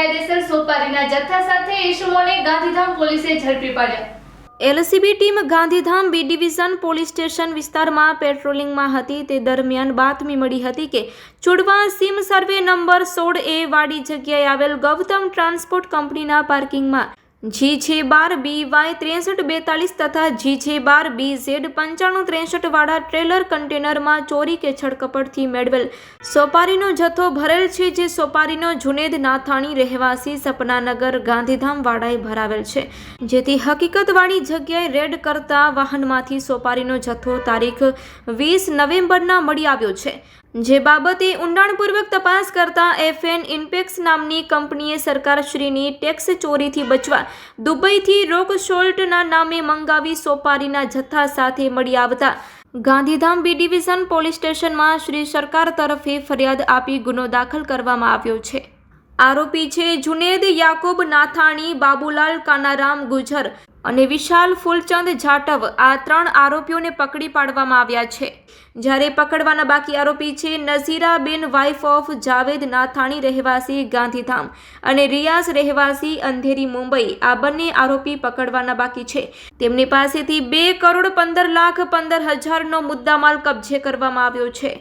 ગેરકાયદેસર સોપારીના જથ્થા સાથે ઈસમોને ગાંધીધામ પોલીસે ઝડપી પાડ્યા. LCB team Gandhidham B division police station વિસ્તારમાં પેટ્રોલિંગમાં હતી. તે દરમિયાન બાતમી મળી હતી કે ચુડવા સીમ સર્વે નંબર સોળ એ વાડી જગ્યાએ આવેલ ગૌતમ ટ્રાન્સપોર્ટ કંપનીના પાર્કિંગમાં જી છે બાર બી વાય ત્રેસઠ બેતાલીસ તથા જી છે બાર બી ઝેડ પંચાણું ત્રેસઠ વાળા ટ્રેલર કન્ટેનરમાં ચોરી કે છડકપટથી મેળવેલ. સોપારીનો જથ્થો ભરેલ છે જે સોપારીનો જુનેદ નાથાણી રહેવાસી સપનાનગર ગાંધીધામવાળાએ ભરાવેલ છે. જેથી હકીકતવાળી જગ્યાએ રેડ કરતા વાહનમાંથી સોપારીનો જથ્થો તારીખ વીસ નવેમ્બરના મળી આવ્યો છે. જે બાબતે ઊંડાણપૂર્વક તપાસ કરતા એફએન ઇન્પેક્સ નામની કંપનીએ સરકારશ્રીની ટેક્સ ચોરીથી બચવા દુબઈથી રોક સોલ્ટના નામે મંગાવી સોપારીના જથ્થા સાથે મળી આવતા. ગાંધીધામ બી ડિવિઝન પોલીસ સ્ટેશનમાં શ્રી સરકાર તરફે ફરિયાદ આપી ગુનો દાખલ કરવામાં આવ્યો છે. આરોપી છે જુનેદ યાકુબ નાથાણી, બાબુલાલ કાનારામ ગુજર અને વિશાલ ફૂલચંદ જાટવ આ ત્રણ આરોપીઓને પકડી પાડવામાં આવ્યા છે. જ્યારે પકડવાના બાકી આરોપી છે નઝીરાબેન વાઇફ ઓફ જાવેદ નાથાણી રહેવાસી ગાંધીધામ અને રિયાઝ રહેવાસી અંધેરી મુંબઈ આ બંને આરોપી પકડવાના બાકી છે. તેમની પાસેથી બે કરોડ પંદર લાખ પંદર હજારનો મુદ્દામાલ કબજે કરવામાં આવ્યો છે.